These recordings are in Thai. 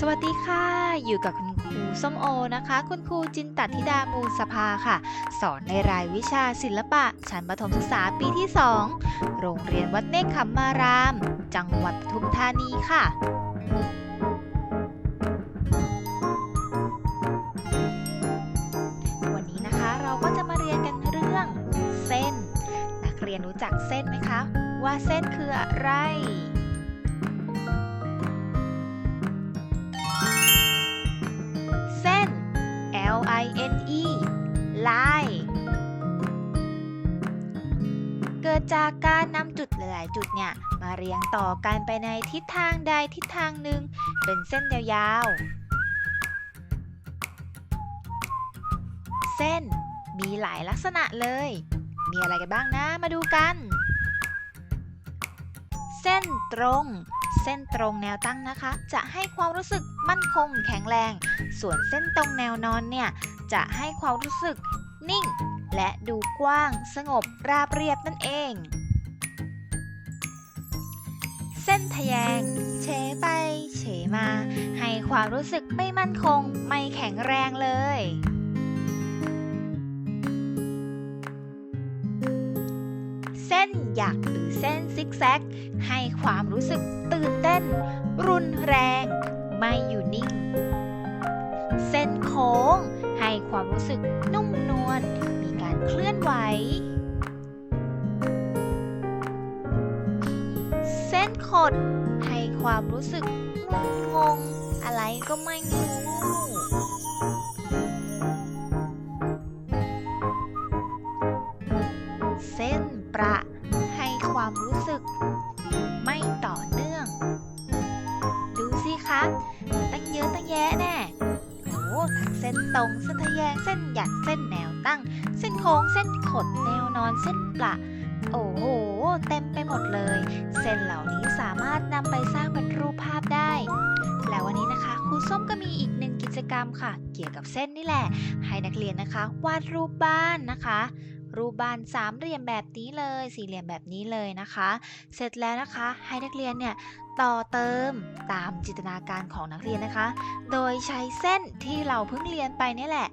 สวัสดีค่ะ อยู่กับคุณครูส้มโอนะคะ คุณครูจินตัธิดามูลสภาค่ะ สอนในรายวิชาศิลปะ ชั้นประถมศึกษาปีที่ 2 โรงเรียนวัดเนคขมมาราม จังหวัดปทุมธานีค่ะ วันนี้นะคะเราก็จะมาเรียนกันเรื่องเส้น นักเรียนรู้จักเส้นไหมคะ ว่าเส้นคืออะไร I N E ลายเกิดจากการนำจุดหลาย ๆ จุดเนี่ย มาเรียงต่อกันไปในทิศทางใดทิศทางหนึ่งเป็นเส้นยาวๆ เส้นมีหลายลักษณะเลย มีอะไรกันบ้างนะ มาดูกัน เส้นตรง ส้นตรงแนวตั้งนะคะ จะให้ความรู้สึกมั่นคงแข็งแรง ส่วนเส้นตรงแนวนอนเนี่ยจะให้ความรู้สึกนิ่ง และดูกว้าง สงบราบเรียบนั่นเอง เส้นทะแยง เฉไป เฉมา ให้ความรู้สึกไม่มั่นคง ไม่แข็งแรงเลยเส้นหยัก ซิกแซก ให้ความรู้สึกตื่นเต้น รุนแรง ไม่อยู่นิ่ง เส้นโค้ง ให้ความรู้สึกนุ่มนวล มีการเคลื่อนไหว เส้นขด ให้ความรู้สึกงงงอะไรก็ไม่รู้ ความรู้สึก ไม่ต่อเนื่อง ดูสิคะตั้งเยอะตั้งแยะแน่โอ้ทั้งเส้นตรงเส้นทะแยงเส้นหยักเส้นแนวตั้ง เส้นโค้งเส้นขดแนวนอนเส้นประโอ้โห เต็มไปหมดเลย เส้นเหล่านี้สามารถนำไปสร้างเป็นรูปภาพได้ แล้ววันนี้นะคะครูส้มก็มีอีกหนึ่งกิจกรรมค่ะ เกี่ยวกับเส้นนี่แหละ ให้นักเรียนนะคะ วาดรูปบ้านนะคะ รูปบ้านสามเหลี่ยมแบบนี้เลย สี่เหลี่ยมแบบนี้เลยนะคะ เสร็จแล้วนะคะให้นักเรียนเนี่ยต่อเติมตามจินตนาการของนักเรียนนะคะ โดยใช้เส้นที่เราเพิ่งเรียนไปนี่แหละ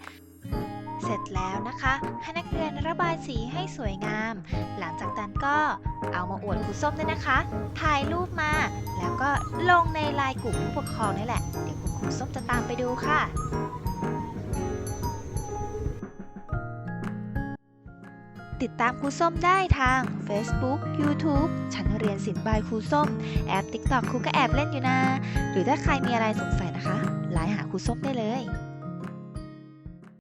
เสร็จแล้วนะคะให้นักเรียนระบายสีให้สวยงาม หลังจากนั้นก็เอามาอวดครูส้มด้วยนะคะ ถ่ายรูปมา แล้วก็ลงในไลน์กลุ่มผู้ปกครองนี่แหละ เดี๋ยวคุณครูส้มจะตามไปดูค่ะ ติดตามครูส้มได้ทาง Facebook YouTube ชั้นเรียนศิลป์บายครูส้ม แอป TikTok ครูก็แอบเล่นอยู่นะ หรือถ้าใครมีอะไรสงสัยนะคะ ไลน์หาครูส้มได้เลย